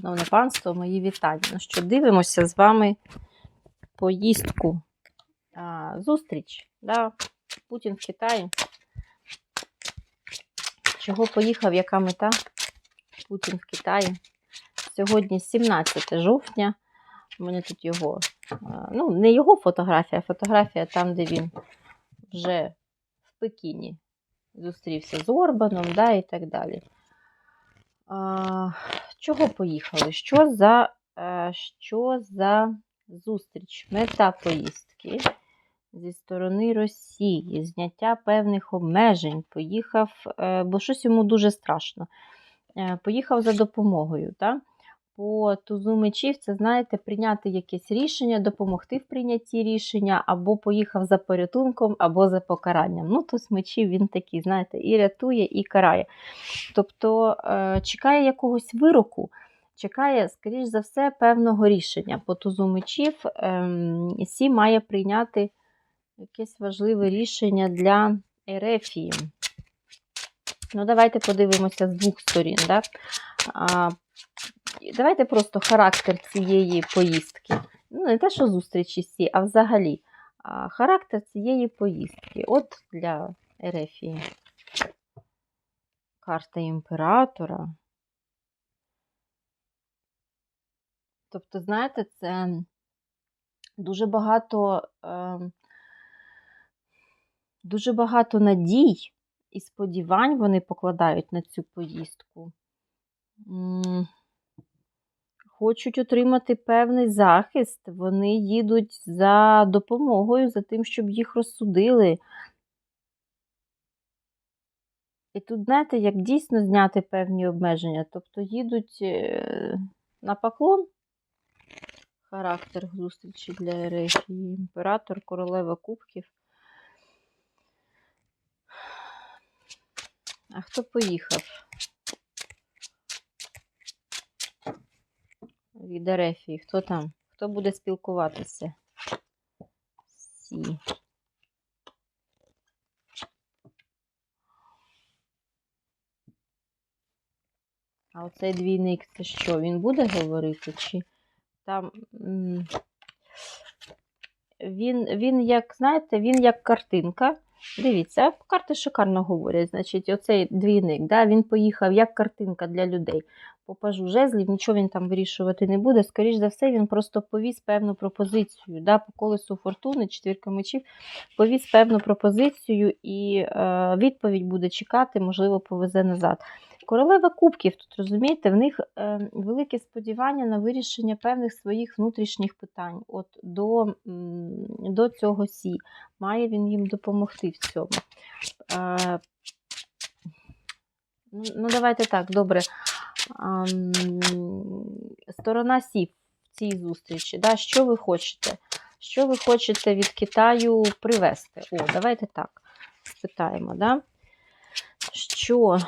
Шановне панство, мої вітання. Ну що, дивимося з вами поїздку. А, зустріч. Да? Путін в Китаї. Чого поїхав, яка мета? Путін в Китаї. Сьогодні 17 жовтня. У мене тут його, ну, не його фотографія, а фотографія там, де він вже в Пекіні зустрівся з Орбаном, да, і так далі. Чого поїхали? Що за, е, що за зустріч? Мета поїздки зі сторони Росії, зняття певних обмежень. Поїхав, е, бо щось йому дуже страшно. Е, Поїхав за допомогою. Так? По тузу мечів, це, знаєте, прийняти якесь рішення, допомогти в прийнятті рішення, або поїхав за порятунком, або за покаранням. Ну, туз мечів він такий, знаєте, і рятує, і карає. Тобто е, чекає якогось вироку, чекає, скоріш за все, певного рішення. По тузу мечів ем, Сі має прийняти якесь важливе рішення для Ерефії. Ну, давайте подивимося з двох сторін. Да? Давайте просто характер цієї поїздки. Ну, не те, що зустрічі Сі, а взагалі. А, характер цієї поїздки. От для Ерефії. Карта імператора. Тобто, знаєте, це дуже багато, е, дуже багато надій і сподівань вони покладають на цю поїздку. Хочуть отримати певний захист, вони їдуть за допомогою, за тим, щоб їх розсудили. І тут, знаєте, як дійсно зняти певні обмеження. Тобто їдуть е, на поклон. Характер зустрічі для Ерефії. Імператор, королева кубків. А хто поїхав? Від Ерефії. Хто там? Хто буде спілкуватися? Сі. А оцей двійник це що? Він буде говорити? Чи там. Він, він як, знаєте, він як картинка. Дивіться, карти шикарно говорять. Значить, оцей двійник, да, він поїхав як картинка для людей. Попажу жезлів, нічого він там вирішувати не буде. Скоріш за все, він просто повіз певну пропозицію. Да, По колесу фортуни, четвірка мечів, повіз певну пропозицію, і е, відповідь буде чекати, можливо, повезе назад. Королева кубків, тут розумієте, в них е, велике сподівання на вирішення певних своїх внутрішніх питань. От до, до цього сі. Має він їм допомогти в цьому. Е, ну, ну, давайте так, добре. Сторона Сі в цій зустрічі. Да? Що ви хочете? Що ви хочете від Китаю привезти? О, давайте так спитаємо. Да? Що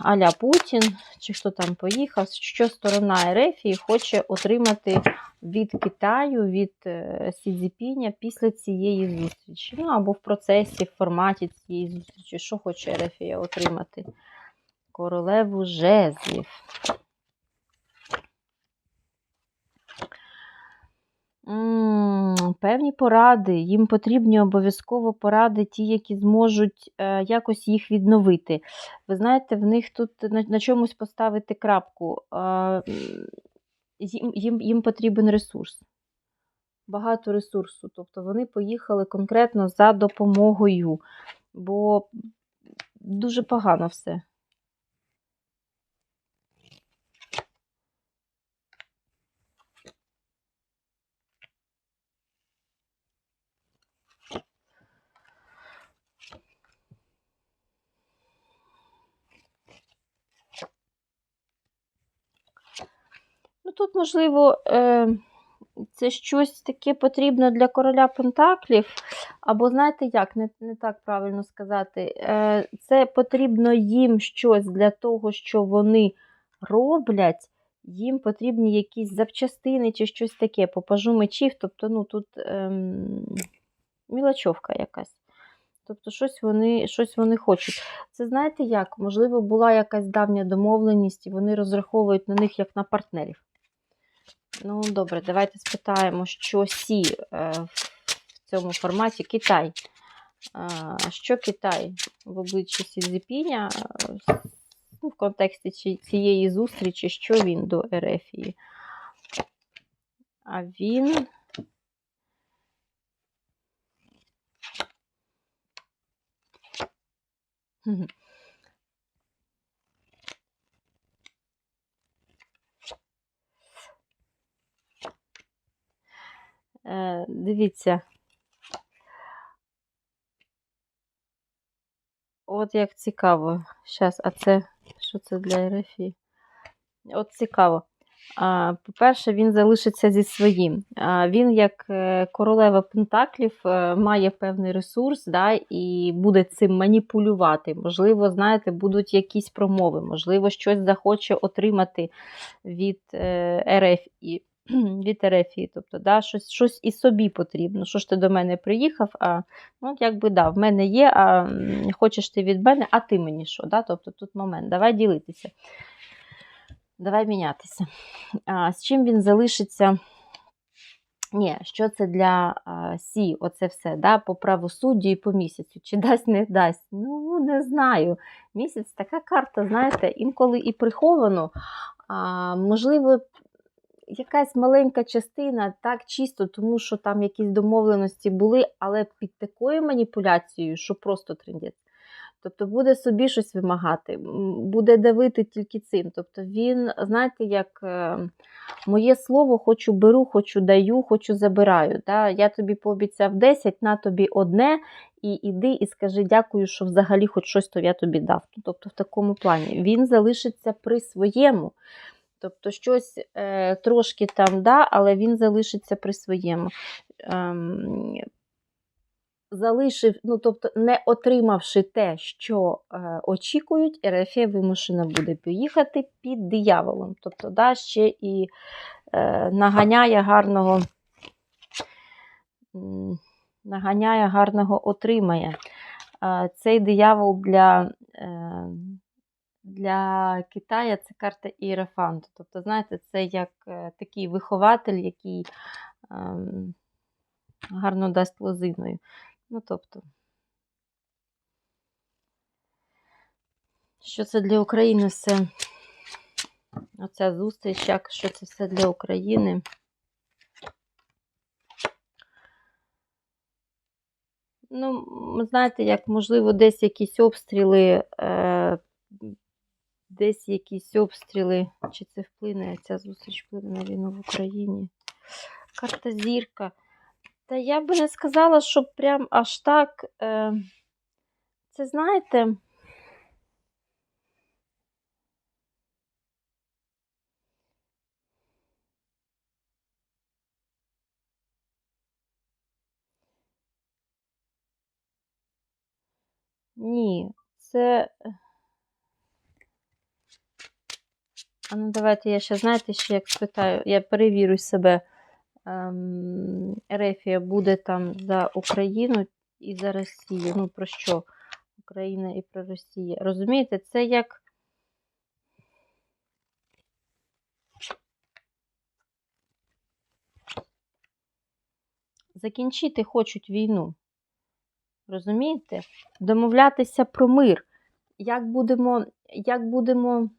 Аля Путін, чи хто там поїхав, що сторона Ерефії хоче отримати від Китаю, від е, Сі Цзіпіня після цієї зустрічі? Ну, або в процесі, в форматі цієї зустрічі. Що хоче Ерефія отримати? Королеву жезлів. М, Певні поради, їм потрібні обов'язково поради, ті, які зможуть е, якось їх відновити. Ви знаєте, в них тут на, чомусь поставити крапку. Е, їм, їм, їм потрібен ресурс. Багато ресурсу. Тобто вони поїхали конкретно за допомогою, бо дуже погано все. Тут, можливо, е, це щось таке потрібно для короля Пентаклів. Або, знаєте, як, не, не так правильно сказати, е, це потрібно їм щось для того, що вони роблять. Їм потрібні якісь запчастини чи щось таке, попажу мечів. Тобто, ну, тут ем, мілочовка якась. Тобто щось вони, щось вони хочуть. Це знаєте як? Можливо, була якась давня домовленість, і вони розраховують на них як на партнерів. Ну, добре, давайте спитаємо, що Сі е, в цьому форматі Китай. Що Китай в обличчі Сі Цзіпіня, е, ну, в контексті цієї зустрічі, що він до Ерефії? А він. Е, Дивіться. От як цікаво. Щас, а це що це для Ерефії? От цікаво. По-перше, він залишиться зі своїм. Він, як е, королева Пентаклів, е, має певний ресурс да, і буде цим маніпулювати. Можливо, знаєте, будуть якісь промови, можливо, щось захоче отримати від РФ і від Ерефії. Тобто, да, щось, щось і собі потрібно. Що ж ти до мене приїхав? А ну, якби да, в мене є, а хочеш ти від мене, а ти мені що? Да? Тобто тут момент. Давай ділитися. Давай мінятися. А, з чим він залишиться? Ні, що це для а, Сі, оце все, да, по правосуддю і по місяцю. Чи дасть, не дасть? Ну, не знаю. Місяць така карта, знаєте, інколи і приховано. А, можливо, якась маленька частина, так чисто, тому що там якісь домовленості були, але під такою маніпуляцією, що просто трендець. Тобто буде собі щось вимагати, буде давити тільки цим. Тобто він, знаєте, як е, моє слово хочу беру, хочу даю, хочу забираю. Да? Я тобі пообіцяв 10, на тобі одне, і іди і скажи дякую, що взагалі хоч щось то я тобі дав. Тобто в такому плані він залишиться при своєму. Тобто щось е, трошки там, да, але він залишиться при своєму. Ем, залишив, ну тобто, не отримавши те, що е, очікують, Ерефія вимушена буде поїхати під дияволом. Тобто, да, ще і е, наганяє гарного, наганяє гарного отримає. Е, цей диявол для. Е, для Китая це карта Іерафанту. Тобто, знаєте, це як е, такий вихователь, який ем, гарно дасть лозиною. Ну, тобто, що це для України все? Оця зустріч, як що це все для України? Ну, знаєте, як можливо, десь якісь обстріли, е, десь якісь обстріли, чи це вплине, ця зустріч вплине на війну в Україні. Карта зірка. Та я би не сказала, що прям аж так. Е, це знаєте. Ні, це. А ну давайте я ще, знаєте, ще як спитаю, я перевірю себе. Ем, Ерефія буде там за Україну і за Росію. Ну, про що? Україна і про Росію. Розумієте, це як. Закінчити хочуть війну. Розумієте? Домовлятися про мир. Як будемо, як будемо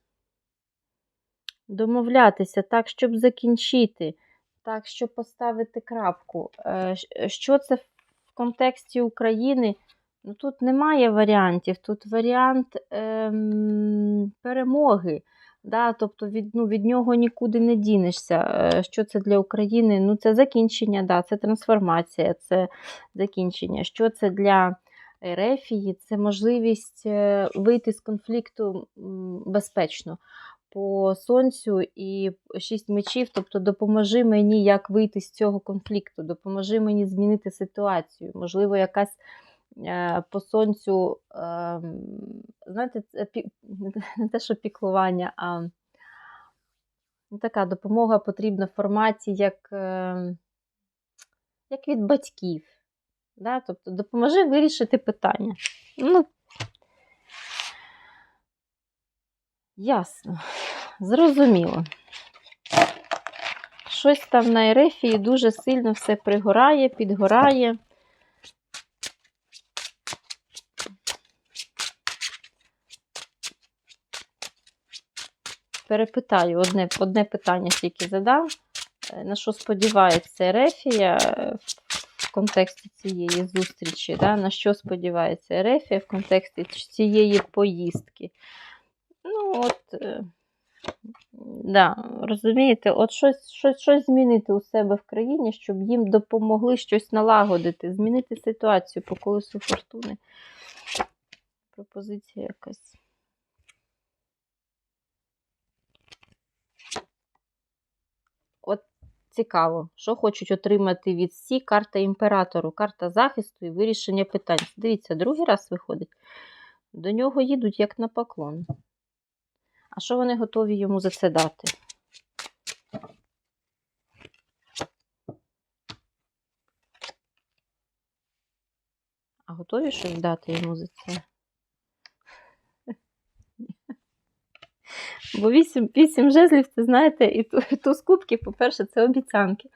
домовлятися так, щоб закінчити, так, щоб поставити крапку. Е, Що це в контексті України? Ну, тут немає варіантів. Тут варіант ем, перемоги. Да? Тобто від, ну, від нього нікуди не дінешся. Е, Що це для України? Ну, це закінчення, да, це трансформація, це закінчення. Що це для Ерефії? Це можливість е, вийти з конфлікту безпечно по сонцю і шість мечів, тобто допоможи мені, як вийти з цього конфлікту, допоможи мені змінити ситуацію. Можливо, якась е, по сонцю, е, знаєте, це не те, що піклування, а ну, така допомога потрібна в форматі, як, е, як від батьків. Да? Тобто допоможи вирішити питання. Ну, ясно, зрозуміло. Щось там на Ерефії дуже сильно все пригорає, підгорає. Перепитаю одне, одне питання тільки задам. Е, На що сподівається Ерефія е, в контексті цієї зустрічі? Да? На що сподівається Ерефія в контексті цієї поїздки? Ну, от, е, да, розумієте, от щось, щось, щось змінити у себе в країні, щоб їм допомогли щось налагодити, змінити ситуацію по колесу фортуни. Пропозиція якась. От цікаво, що хочуть отримати від Сі карта імператору, карта захисту і вирішення питань. Дивіться, другий раз виходить. До нього їдуть як на поклон. А що вони готові йому за це дати? А готові щось дати йому за це? Бо вісім, вісім жезлів, це знаєте, і ту, і по-перше, це обіцянки.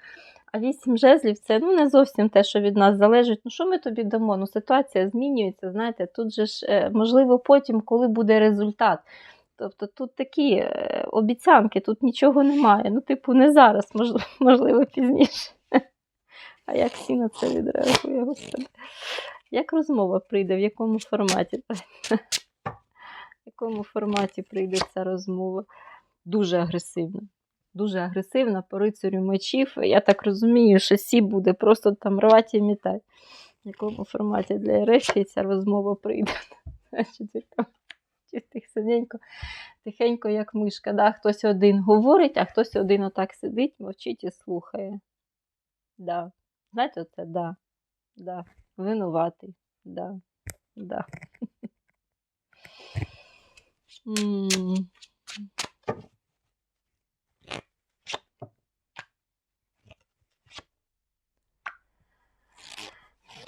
А вісім жезлів це ну, не зовсім те, що від нас залежить. Ну, що ми тобі дамо? Ну, ситуація змінюється, знаєте, тут же ж, е, можливо, потім, коли буде результат. Тобто тут такі е, обіцянки, тут нічого немає. Ну, типу, не зараз, можливо, пізніше. А як всі на це відреагує? Як розмова прийде, в якому форматі? В якому форматі прийде ця розмова? Дуже агресивна. Дуже агресивна по рицарю мечів. Я так розумію, що Сі буде просто там рвати і мітати. В якому форматі для Ерефії ця розмова прийде? тихенько, тихенько, як мишка. Да? Хтось один говорить, а хтось один отак сидить, мовчить і слухає. Да. Знаєте, оце да. Да. Винуватий. Да. Да.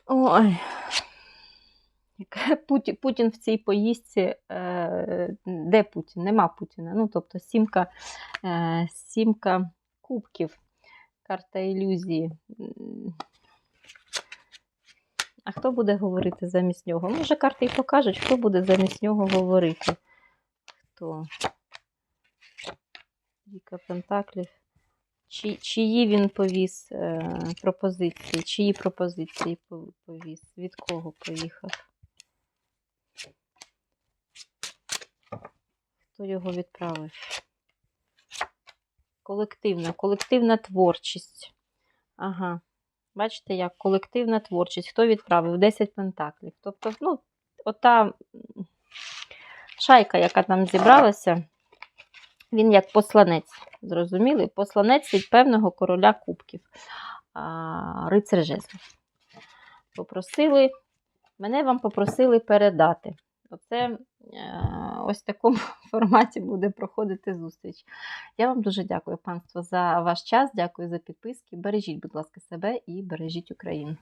Ой. Путін в цій поїздці, е, де Путін? Нема Путіна. Ну, тобто сімка, е, сімка кубків, карта ілюзії. А хто буде говорити замість нього? Може, карти і покажуть, хто буде замість нього говорити. Хто? Віка Пентаклів. Чи, чиї він повіз е, пропозиції? Чиї пропозиції повіз? Від кого поїхав? Хто його відправив? Колективна, колективна творчість. Ага. Бачите, як колективна творчість. Хто відправив? 10 пентаклів. Тобто, ну, ота шайка, яка там зібралася, він як посланець, зрозуміли? Посланець від певного короля кубків, а, рицар жезлів. Попросили, мене вам попросили передати. Оце е, ось в такому форматі буде проходити зустріч. Я вам дуже дякую, панство, за ваш час. Дякую за підписки. Бережіть, будь ласка, себе і бережіть Україну.